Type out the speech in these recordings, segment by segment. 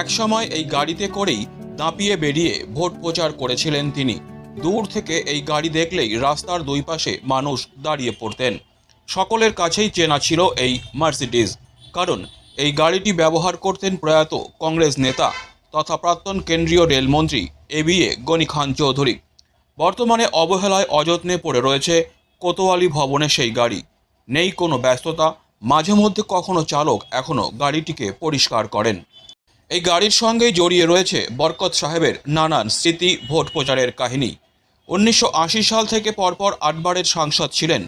একসময় এই গাড়িতে করেই দাপিয়ে বেরিয়ে ভোট প্রচার করেছিলেন তিনি। দূর থেকে এই গাড়ি দেখলেই রাস্তার দুই পাশে মানুষ দাঁড়িয়ে পড়তেন। সকলের কাছেই চেনা ছিল এই মার্সিডিজ। কারণ এই গাড়িটি ব্যবহার করতেন প্রয়াত কংগ্রেস নেতা তথা প্রাক্তন কেন্দ্রীয় রেলমন্ত্রী A B A Gani Khan Chowdhury. বর্তমানে অবহেলায় অযত্নে পড়ে রয়েছে কোতোয়ালি ভবনে সেই গাড়ি। নেই কোনো ব্যস্ততা মাঝে মধ্যে কখনো চালক এখনও গাড়িটিকে পরিষ্কার করেন। এই গাড়ির সঙ্গেই জড়িয়ে রয়েছে বরকত সাহেবের নানান স্মৃতি ভোট প্রচারের কাহিনী। উনিশশো আশি সাল থেকে পরপর আটবারের সাংসদ ছিলেন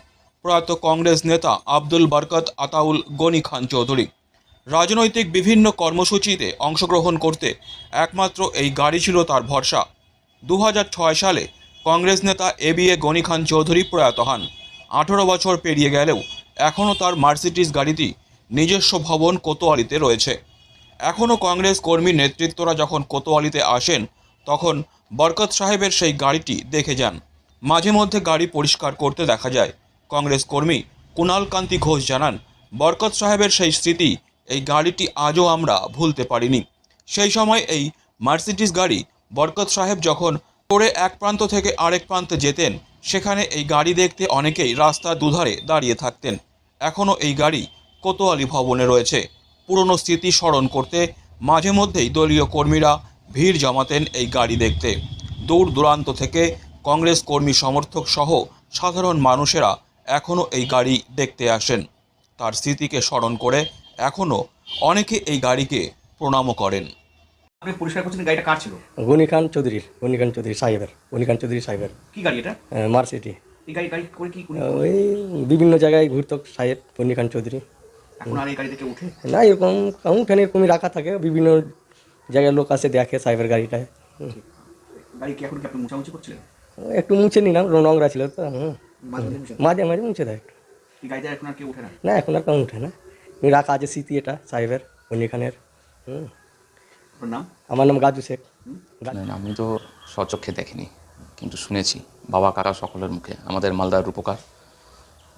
প্রয়াত কংগ্রেস নেতা আব্দুল বরকত আতাউল গনি খান চৌধুরী। রাজনৈতিক বিভিন্ন কর্মসূচিতে অংশগ্রহণ করতে একমাত্র এই গাড়ি ছিল তার ভরসা। দু হাজার ছয় সালে কংগ্রেস নেতা A B A Gani Khan Chowdhury প্রয়াত হন। আঠেরো বছর পেরিয়ে গেলেও এখনও তার মার্সিডিজ গাড়িটি নিজস্ব ভবন কোতোয়ালিতে রয়েছে। এখনও কংগ্রেস কর্মী নেতৃত্বরা যখন কোতোয়ালিতে আসেন, তখন বরকত সাহেবের সেই গাড়িটি দেখে যান। মাঝে মধ্যে গাড়ি পরিষ্কার করতে দেখা যায়। কংগ্রেস কর্মী কুণালকান্তি ঘোষ জানান, বরকত সাহেবের সেই স্মৃতি, এই গাড়িটি আজও আমরা ভুলতে পারিনি। সেই সময় এই মার্সিডিস গাড়ি বরকত সাহেব যখন করে এক প্রান্ত থেকে আরেক প্রান্তে যেতেন, সেখানে এই গাড়ি দেখতে অনেকেই রাস্তার দুধারে দাঁড়িয়ে থাকতেন। এখনও এই গাড়ি কোতোয়ালি ভবনে রয়েছে। পুরনো স্মৃতি স্মরণ করতে মাঝে মধ্যেই দলীয় কর্মীরা ভিড় জমাতেন এই গাড়ি দেখতে। দূর দূরান্ত থেকে কংগ্রেস কর্মী সমর্থক সহ সাধারণ মানুষেরা এখনও এই গাড়ি দেখতে আসেন। তার স্মৃতিকে স্মরণ করে এখনও অনেকে এই গাড়িকে প্রণামও করেন। আপনি পরিষ্কার করছেন গাড়িটা কার ছিল? গনি চৌধুরীর গনি চৌধুরী সাহেবের চৌধুরী সাহেবের। কি গাড়ি এটা? মার্সিটি এই গাড়ি গাড়ি করে কি ওই বিভিন্ন জায়গায় ঘুরতো সাহেব গনি চৌধুরী। এখন আর এই গাড়ি থেকে উঠে? না এরকম কেমন ফ্যান এরকমই রাখা থাকে বিভিন্ন জায়গায় লোক আসে দেখে সাহেবের গাড়িটায়। হুম। গাড়ি কি এখন কি আপনি মোছামুছি করছিলেন? একটু মুছে নিলাম রং- নোংরা ছিল তো হুম। মাঝে মাঝে মুছে দেয়? একটু এই এখন আর কেউ উঠে না? না এখন আর কেমন উঠে না। রাখা আছে স্মৃতি এটা সাহেবের গনি খানের হুম নাম? আমার নাম গাজু শেখ। আমি তো স্বচক্ষে দেখিনি কিন্তু শুনেছি। বাবা কাকা সকলের মুখে? আমাদের মালদার রূপকার।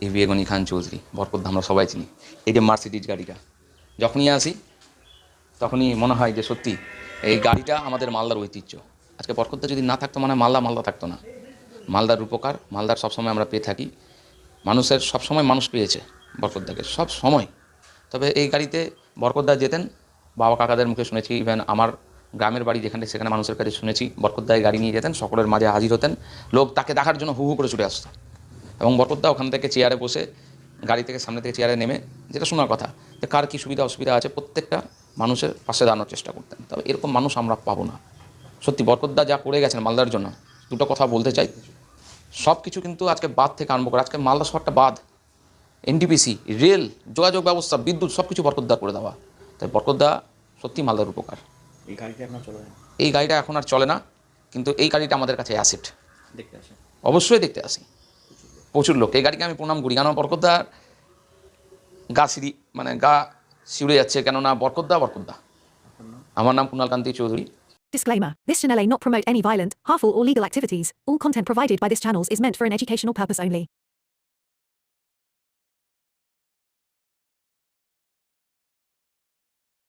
এ বি গনি খান চৌধুরী, বরকত আমরা সবাই চিনি। এই যে মার্সিডিজ গাড়িটা, যখনই আসি, তখনই মনে হয় যে সত্যি এই গাড়িটা আমাদের মালদার ঐতিহ্য। আজকে বরকতদা যদি না থাকতো মানে মালদা মালদা থাকতো না। মালদার রূপকার, মালদার সবসময় আমরা পেয়ে থাকি। মানুষের সবসময় মানুষ পেয়েছে বরকতদাকে সব সময় তবে এই গাড়িতে বরকতদা যেতেন, বাবা কাকাদের মুখে শুনেছি ইভেন আমার গ্রামের বাড়ি যেখানে, সেখানে মানুষের কাছে শুনেছি, বরকতদা এই গাড়ি নিয়ে যেতেন, সকলের মাঝে হাজির হতেন। লোক তাকে দেখার জন্য হু হু করে ছুটে আসতো। এবং বরকতদা ওখান থেকে চেয়ারে বসে গাড়ি থেকে সামনে থেকে চেয়ারে নেমে যেটা শোনার কথা যে কার কী সুবিধা অসুবিধা আছে প্রত্যেকটা মানুষের পাশে দাঁড়ানোর চেষ্টা করতেন। তবে এরকম মানুষ আমরা পাবো না। সত্যি বরকতদা যা করে গেছেন মালদার জন্য দুটো কথা বলতে চাই। সব কিছু কিন্তু আজকে বাদ থেকে আরম্ভ করে আজকে মালদা শহরটা বাদ এনটিপিসি রেল যোগাযোগ ব্যবস্থা বিদ্যুৎ সব কিছু বরকতদার করে দেওয়া। তাই বরকতদা সত্যি মালদার উপকার। এই গাড়িটা এখন আর চলে না? এই গাড়িটা এখন আর চলে না কিন্তু এই গাড়িটা আমাদের কাছে অ্যাসেট দেখতে আসে অবশ্যই দেখতে আসি। প্রচুর লোক এই গাড়িকে আমি প্রণাম করি কেন বরকতদার গা সিঁড়ি মানে গা শিউড়ে যাচ্ছে কেননা বরকতদা বরকতদা আমার নাম কুণাল কান্তি Chowdhury Disclaimer This channel may not promote any violent, harmful, or legal activities. All content provided by this channel is meant for an educational purpose only.